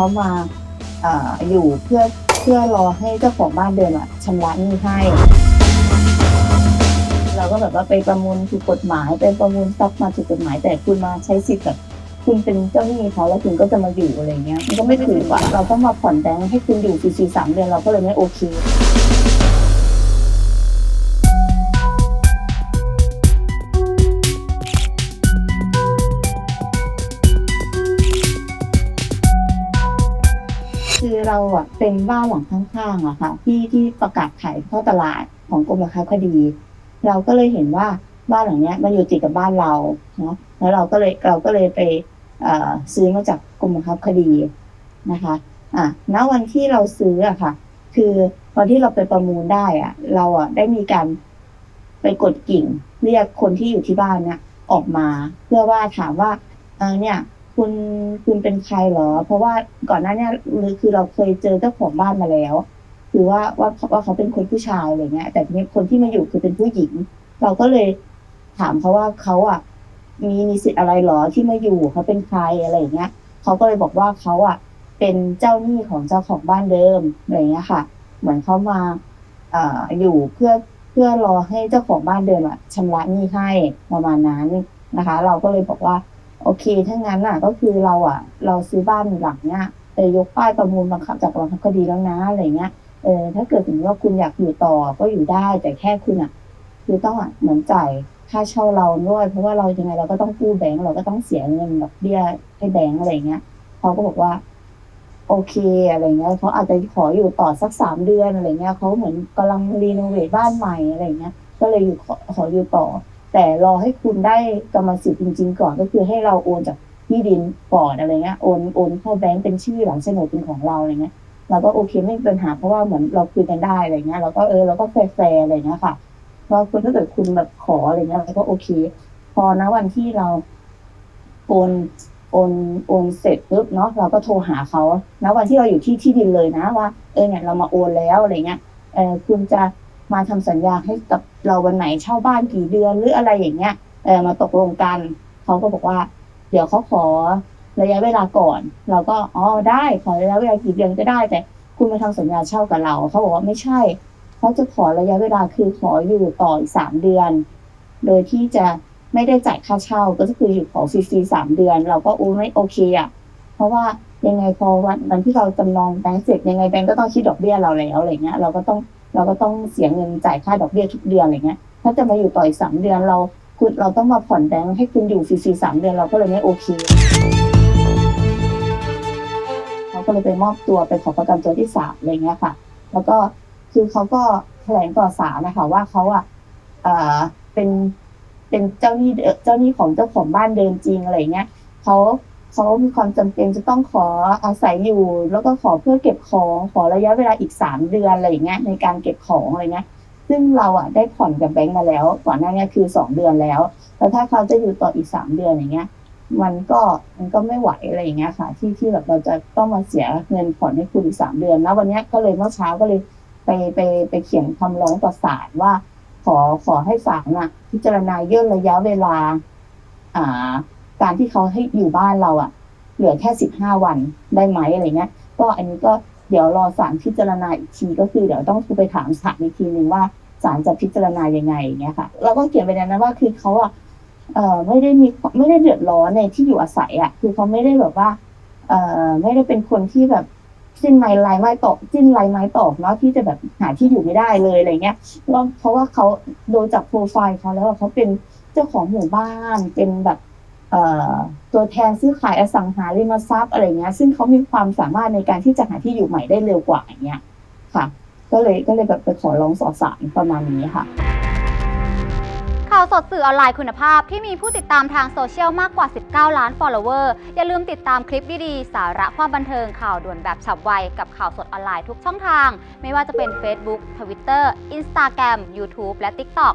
เขามาออยู่เพื่อเพื่อรอให้เจ้าของบ้านเดิมอะชำระหนี้ให้ เราก็แบบว่าไปประมูลถูกกฎหมายไปประมูลทรัพย์มาถูกกฎหมาย แต่คุณมาใช้สิทธิ์แบบคุณเป็นเจ้าหนี้เขาแล้วคุณก็จะมาอยู่อะไรเงี้ยมันก็ไม่ถือว่าเราต้องมาผ่อนแบงค์ให้คุณอยู่ฟรีๆสามเดือนเราก็เลยไม่โอเค เราอะเป็นบ้านหลังข้างๆอะค่ะที่ที่ประกาศขายเข้าตลาดของกรมราคาคดี เราก็เลยเห็นว่าบ้านหลังเนี้ยมันอยู่ติดกับบ้านเราเนาะแล้วเราก็เลยเราก็เลยไปซื้อมาจากกรมบังคับคดีนะคะอะณวันที่เราซื้ออะค่ะ คือตอนที่เราไปประมูลได้อะเราอะได้มีการไปกดกิ่ง เรียกคนที่อยู่ที่บ้านเนี่ยออกมา เพื่อว่าถามว่าเออเนี่ย คุณคุณเป็นใครเหรอ เพราะว่าก่อนหน้าเนี้คือเราเคยเจอเจ้าของบ้านมาแล้ว คือว่าว่าว่าเขาเป็นคนผู้ชายอะไรเงี้ย แต่ทีนี้คนที่มาอยู่คือเป็นผู้หญิง เราก็เลยถามเขาว่าเขาอะ มีมีสิทธิ์อะไรเหรอที่มาอยู่เขาเป็นใครอะไรเงี้ยเขาก็เลยบอกว่าเขาอะ เป็นเจ้าหนี้ของเจ้าของบ้านเดิมอะไรเงี้ยค่ะ เหมือนเขามาเอ่ออยู่เพื่อเพื่อรอให้เจ้าของบ้านเดิมอะชำระหนี้ให้ประมาณนั้นนะคะ เราก็เลยบอกว่า โอเค ถ้างั้นอะ ก็คือเราอะ เราซื้อบ้านหลังเนี้ยไปยกป้ายประมูลบังคับจากบังคับคดีแล้วนะอะไรเงี้ย เออ ถ้าเกิดถึงว่าคุณอยากอยู่ต่อก็อยู่ได้ แต่แค่คุณอะ คือต้องอะเหมือนจ่ายค่าเช่าเราด้วย เพราะว่าเรายังไงเราก็ต้องกู้แบงก์เราก็ต้องเสียเงินดอกเบี้ยให้แบงก์อะไรเงี้ยเขาก็บอกว่า โอเคอะไรเงี้ยเขาอาจจะขออยู่ต่อสักสามเดือนอะไรเงี้ยเขาเหมือนกำลังรีโนเวทบ้านใหม่อะไรเงี้ย ก็เลยอยู่ขอขออยู่ต่อ แต่รอให้คุณได้กรรมสิทธิ์จริง ๆ ก่อนก็คือให้เราโอนจากที่ดินก่อนอะไรเงี้ยโอนโอนเข้าแบงก์เป็นชื่อหลังโฉนดเป็นของเราอะไรเงี้ยเราก็โอเคไม่มีปัญหาเพราะว่าเหมือนเราคุยกันได้อะไรเงี้ยเราก็เออเราก็แฟร์ๆอะไรเงี้ยค่ะเพราะคุณถ้าเกิดคุณแบบขออะไรเงี้ยเราก็โอเค พอนะวันที่เราโอนโอนโอนเสร็จปุ๊บเนาะเราก็โทรหาเขานะวันที่เราอยู่ที่ที่ดินเลยนะว่า เออเนี่ยเรามาโอนแล้วอะไรเงี้ยเออคุณจะมาทำสัญญาให้กับเราวันไหนเช่าบ้านกี่เดือนหรืออะไรอย่างเงี้ยเออมาตกลงกันเขาก็บอกว่า เดี๋ยวเขาขอระยะเวลาก่อน เราก็อ๋อได้ขอระยะเวลากี่เดือนก็ได้ แต่คุณมาทำสัญญาเช่ากับเราเขาบอกว่าไม่ใช่เขาจะขอระยะเวลาคือขออยู่ต่ออีกสามเดือน โดยที่จะไม่ได้จ่ายค่าเช่าก็คืออยู่ขอฟรีๆสามเดือน เราก็โอ้ไม่โอเคอะเพราะว่ายังไงพอวันวันที่เราจำนองแบงก์เสร็จยังไงแบงก์ก็ต้องคิดดอกเบี้ยเราแล้วอะไรเงี้ยเราก็ต้อง เราก็ต้องเสียเงินจ่ายค่าดอกเบี้ยทุกเดือนอะไรเงี้ย ถ้าจะมาอยู่ต่ออีกสามเดือนเราคุณเราต้องมาผ่อนแบงค์ให้คุณอยู่ฟรีๆสามเดือนเราก็เลยไม่โอเคเขาก็เลยไปมอบตัวไปขอประกันตัวที่ศาลอะไรเงี้ยค่ะ แล้วก็คือเขาก็แถลงต่อศาลนะคะว่าเขาอะเออเป็นเป็นเจ้าหนี้เอ่อเจ้าหนี้ของเจ้าของบ้านเดิมจริงอะไรเงี้ยเขา เขามีความจำเป็นจะต้องขออาศัยอยู่ แล้วก็ขอเพื่อเก็บของขอระยะเวลาอีกสามเดือนอะไรอย่างเงี้ยในการเก็บของอะไรเงี้ยซึ่งเราอะได้ผ่อนกับแบงก์มาแล้วก่อนหน้านี้คือสองเดือนแล้วแล้วถ้าเขาจะอยู่ต่ออีกสามเดือนอย่างเงี้ย มันก็มันก็ไม่ไหวอะไรอย่างเงี้ยค่ะ ที่ที่แบบเราจะต้องมาเสียเงินผ่อนให้คุณอีกสามเดือนแล้ววันเนี้ยก็เลยเมื่อเช้าก็เลยไปไปไปเขียนคำร้องต่อศาลว่า ขอขอให้ศาลน่ะ พิจารณาย่นระยะเวลา อ่า การที่เขาให้อยู่บ้านเราอะเหลือแค่สิบห้าวันได้ไหมอะไรเงี้ย ก็อันนี้ก็เดี๋ยวรอศาลพิจารณาอีกทีก็คือเดี๋ยวต้องไปถามศาลอีกทีหนึ่งว่าศาลจะพิจารณายังไงเงี้ยค่ะเราก็เขียนไปในนั้นว่าคือเขาอะเอ่อไม่ได้มีไม่ได้เดือดร้อนในที่อยู่อาศัยอะคือเขาไม่ได้แบบว่า เอ่อไม่ได้เป็นคนที่แบบสิ้นไม้ลายไม้ตอกสิ้นลายไม้ตอกเนาะที่จะแบบหาที่อยู่ไม่ได้เลยอะไรเงี้ยเพราะว่าเขาโดยจากโปรไฟล์เขาแล้วเขาเป็นเจ้าของหมู่บ้านเป็นแบบ ตัวแทนซื้อขายอสังหาริมทรัพย์อะไรเงี้ย ซึ่งเขามีความสามารถในการที่จะหาที่อยู่ใหม่ได้เร็วกว่าอย่างเงี้ยค่ะ ก็เลยก็เลยแบบไปขอร้องสอสารประมาณนี้ค่ะ ข่าวสดสื่อออนไลน์คุณภาพที่มีผู้ติดตามทางโซเชียลมากกว่า 19 ล้าน follower อย่าลืมติดตามคลิปดีๆ สาระความบันเทิงข่าวด่วนแบบฉับไว กับข่าวสดออนไลน์ทุกช่องทาง ไม่ว่าจะเป็น Facebook Twitter Instagram YouTube และ TikTok